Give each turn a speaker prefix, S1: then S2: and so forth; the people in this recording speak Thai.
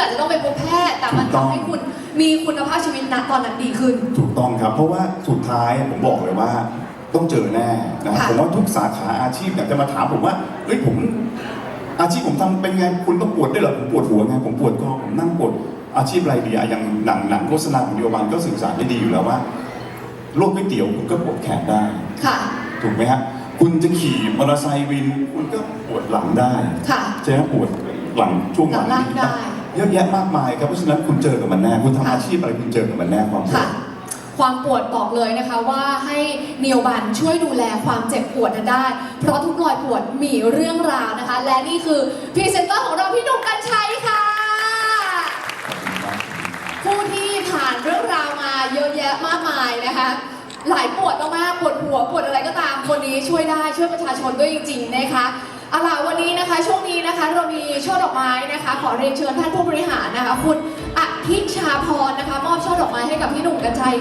S1: อาจจะต้องไปพบแพทย์ แต่มัน
S2: ถูกต้อง
S1: ทำให้คุณมีคุณภาพชีวิตณตอนนั้นดีขึ้น
S2: ถูกต้องครับ เพราะว่าสุดท้ายผมบอกเลยว่าต้องเจอแน่นะ
S1: ค่ะ
S2: ผมว่าทุกสาขาอาชีพเนี่ยจะมาถามผมว่าเฮ้ยผมอาชีพผมทำเป็นไงคุณต้องปวดด้วยเหรอผมปวดหัวไงผมปวดคอผมนั่งปวดอาชีพอะไรดีอะอย่างหนังหนังโฆษณาของโยบานก็สื่อสารได้ดีอยู่แล้วว่าโรคก๋วยเตี๋ยวคุณก็ปวดแขนได้
S1: ค่ะ
S2: ถูกไหมฮะคุณจะขี่มอเตอร์ไซค์วิน คุณก็ปวดหลังได้
S1: ค่ะ
S2: ใช่ไหมปวดหลังช่วงหลัง
S1: หลังได้
S2: เยอะแยะมากมายครับเพราะฉะนั้นคุณเจอกับมันแน่คุณทำ
S1: ค่ะ
S2: อาชีพอะไรคุณเจอกับมันแน่ความปว
S1: ค่ะ
S2: ด
S1: ความปวดบอกเลยนะคะว่าให้เนียวบันช่วยดูแลความเจ็บปวดนั้นได้ เพราะทุกรอยปวดมีเรื่องราวนะคะ และนี่คือพรีเซนเตอร์ของเราพี่หนุ่มกัญชัยค่ะ ผู้ที่ผ่านเรื่องราวมาเยอะแยะมากมายนะคะ หลายปวดมากๆปวดหัวปวดอะไรก็ตามคนนี้ช่วยได้ช่วยประชาชนด้วยจริง ๆ นะคะเอาล่ะวันนี้นะคะช่วงนี้ นะคะเรามีช่อดอกไม้นะคะ ขอเรียนเชิญท่านผู้บริหารนะคะ คุณอภิชาพรนะคะ มอบช่อดอกไม้ให้กับพี่หนุ่มกัญชัย